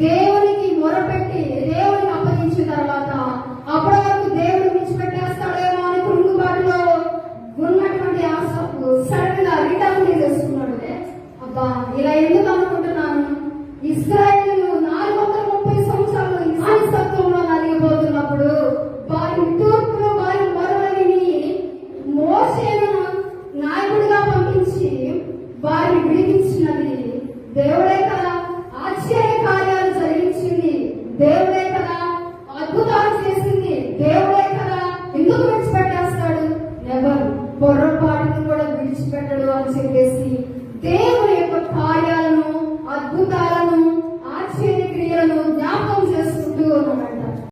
దేవునికి మొరపెట్టి దేవుని అప్పగించిన తర్వాత అప్పటి వరకు దేవుడు విడిచిపెట్టేస్తాడేమో అని పురుగుబాటులో ఉన్నటువంటి ఆశకు సడన్గా రిటర్న్ చేసుకున్నాడు అబ్బా ఇలా ఎందుకు అనుకుంటున్నాను? ఇస్రాయేల్ నాలుగు వందల ముప్పై సంవత్సరాలు వారి వారి నాయకుడిగా పంపించి వారిని విడిపించినది దేవుడే దేవుడే కదా. అద్భుతాలు చేసింది. దేవుడే కదా. ఎందుకు విడిచిపెట్టేస్తాడు? ఎవరు? పొర